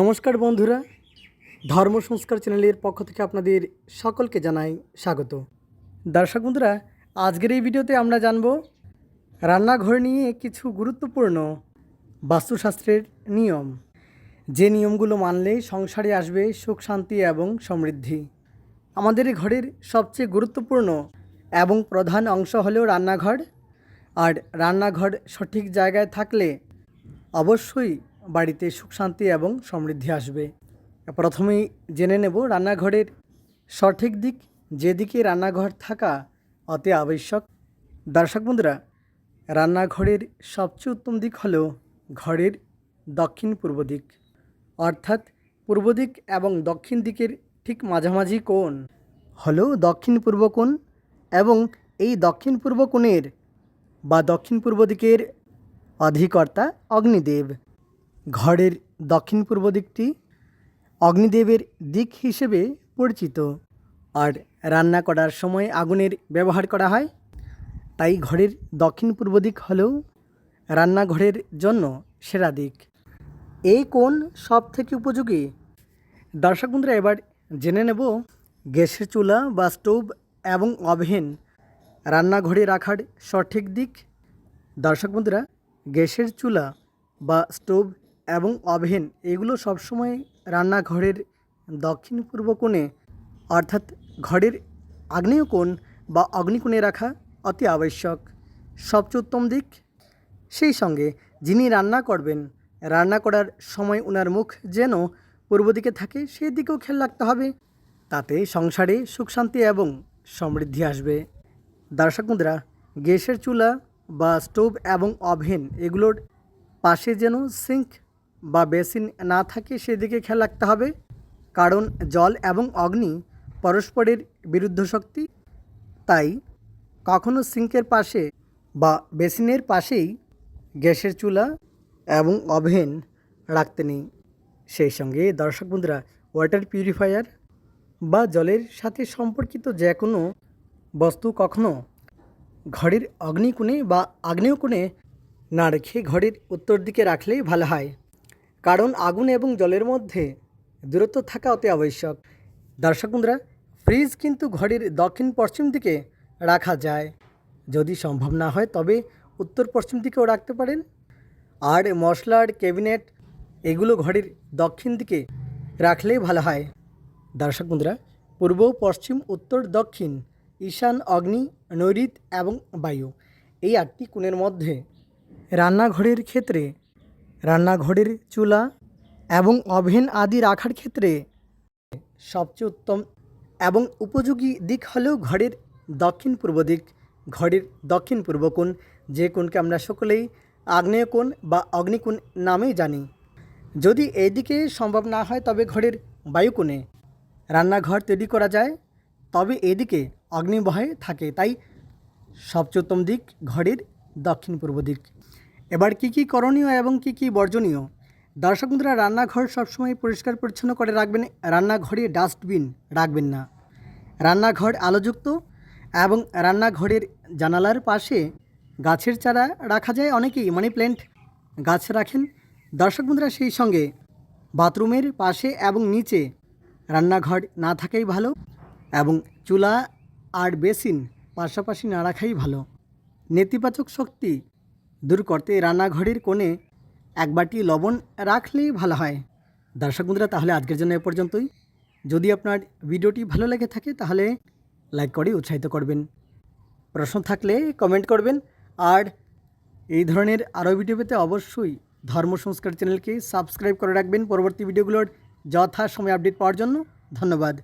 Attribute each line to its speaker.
Speaker 1: নমস্কার বন্ধুরা, ধর্ম সংস্কার চ্যানেলের পক্ষ থেকে আপনাদের সকলকে জানাই স্বাগত। দর্শক বন্ধুরা, আজকের এই ভিডিওতে আমরা জানব রান্নাঘর নিয়ে কিছু গুরুত্বপূর্ণ বাস্তুশাস্ত্রের নিয়ম। যে নিয়মগুলো মানলে সংসারে আসবে সুখ, শান্তি এবং সমৃদ্ধি। আমাদের ঘরের সবচেয়ে গুরুত্বপূর্ণ এবং প্রধান অংশ হলো রান্নাঘর। আর রান্নাঘর সঠিক জায়গায় থাকলে অবশ্যই বাড়িতে সুখ, শান্তি এবং সমৃদ্ধি আসবে। প্রথমেই জেনে নেব রান্নাঘরের সঠিক দিক। যেদিকে রান্নাঘর থাকা অতি আবশ্যক। দর্শক বন্ধুরা, রান্নাঘরের সবচেয়ে উত্তম দিক হলো ঘরের দক্ষিণ পূর্ব দিক। অর্থাৎ পূর্ব দিক এবং দক্ষিণ দিকের ঠিক মাঝামাঝি কোণ হলো দক্ষিণ পূর্ব কোণ এবং এই দক্ষিণ পূর্ব কোণের বা দক্ষিণ পূর্ব দিকের অধিকর্তা অগ্নিদেব। ঘরের দক্ষিণ পূর্ব দিকটি অগ্নিদেবের দিক হিসেবে পরিচিত। আর রান্না করার সময় আগুনের ব্যবহার করা হয়। তাই ঘরের দক্ষিণ পূর্ব দিক হলেও রান্নাঘরের জন্য সেরা দিক। এই কোণ সব থেকে উপযোগী। দর্শক বন্ধুরা, এবার জেনে নেব গ্যাসের চুলা বা স্টোভ এবং ওভেন রান্নাঘরে রাখার সঠিক দিক। দর্শক বন্ধুরা, গ্যাসের চুলা বা স্টোভ এবং ওভেন এগুলো সবসময় রান্নাঘরের দক্ষিণ পূর্ব কোণে, অর্থাৎ ঘরের আগ্নেয় কোণ বা অগ্নিকোণে রাখা অতি আবশ্যক। সবচেয়ে উত্তম দিক? সেই সঙ্গে যিনি রান্না করবেন, রান্না করার সময় ওনার মুখ যেন পূর্ব দিকে থাকে, সেই দিকেও খেয়াল রাখতে হবে। তাতে সংসারে সুখ, শান্তি এবং সমৃদ্ধি আসবে। দর্শক বন্ধুরা গ্যাসের চুলা বা স্টোভ এবং ওভেন, এগুলোর পাশে যেন সিঙ্ক বা বেসিন না থাকে সেদিকে খেয়াল রাখতে হবে। কারণ জল এবং অগ্নি পরস্পরের বিরুদ্ধ শক্তি। তাই কখনো সিঙ্কের পাশে বা বেসিনের পাশেই গ্যাসের চুলা এবং ওভেন রাখতে নেই। সেই সঙ্গে দর্শক বন্ধুরা, ওয়াটার পিউরিফায়ার বা জলের সাথে সম্পর্কিত যে কোনো বস্তু কখনো ঘরের অগ্নিকোণে বা আগ্নেয় কোণে না রেখে ঘরের উত্তর দিকে রাখলেই ভালো হয়। কারণ আগুন এবং জলের মধ্যে দূরত্ব থাকা অতি আবশ্যক। দর্শক বন্ধুরা, ফ্রিজ কিন্তু ঘরের দক্ষিণ পশ্চিম দিকে রাখা যায়। যদি সম্ভব না হয়, তবে উত্তর পশ্চিম দিকেও রাখতে পারেন। আর মশলার ক্যাবিনেট, এগুলো ঘরের দক্ষিণ দিকে রাখলেই ভালো হয়। দর্শক বন্ধুরা, পূর্ব, পশ্চিম, উত্তর, দক্ষিণ, ঈশান, অগ্নি নৈরিত এবং বায়ু, এই আটটি কোণের মধ্যে রান্নাঘরের ক্ষেত্রে রান্নাঘরের চুলা এবং ওভেন আদি রাখার ক্ষেত্রে সবচেয়ে উত্তম এবং উপযোগী দিক হলেও ঘরের দক্ষিণ পূর্ব দিক। ঘরের দক্ষিণ পূর্ব কোণ, যে কোণকে আমরা সকলেই আগ্নেয় কোণ বা অগ্নিকোণ নামেই জানি। যদি এই দিকে সম্ভব না হয় তবে ঘরের বায়ুকোণে রান্নাঘর তৈরি করা যায়, তবে এদিকে অগ্নিবহায় থাকে। তাই সবচেয়ে উত্তম দিক ঘরের দক্ষিণ পূর্ব দিক। এবার কি কি করণীয় এবং কি কি বর্জনীয়? দর্শক বন্ধুরা, রান্নাঘর সবসময় পরিষ্কার পরিচ্ছন্ন করে রাখবেন, রান্নাঘরে ডাস্টবিন রাখবেন না। রান্নাঘর আলোযুক্ত এবং রান্নাঘরের জানালার পাশে গাছের চারা রাখা যায় অনেকেই, মানি প্ল্যান্ট গাছ রাখেন। দর্শক বন্ধুরা, সেই সঙ্গে বাথরুমের পাশে এবং নিচে রান্নাঘর না থাকাই ভালো এবং চুলা আর বেসিন পাশাপাশি না রাখাই ভালো। নেতিবাচক শক্তি দূর করতে রান্নাঘরের কোণে এক বাটি লবণ রাখলেই ভালো হয়। দর্শক বন্ধুরা, তাহলে আজকের জন্য এ পর্যন্তই। যদি আপনার ভিডিওটি ভালো লেগে থাকে, তাহলে লাইক করে উৎসাহিত করবেন। প্রশ্ন থাকলে কমেন্ট করবেন। আর এই ধরনের আরও ভিডিও পেতে অবশ্যই ধর্ম সংস্কার চ্যানেলকে সাবস্ক্রাইব করে রাখবেন। পরবর্তী ভিডিওগুলোর যথা সময় আপডেট পাওয়ার জন্য ধন্যবাদ।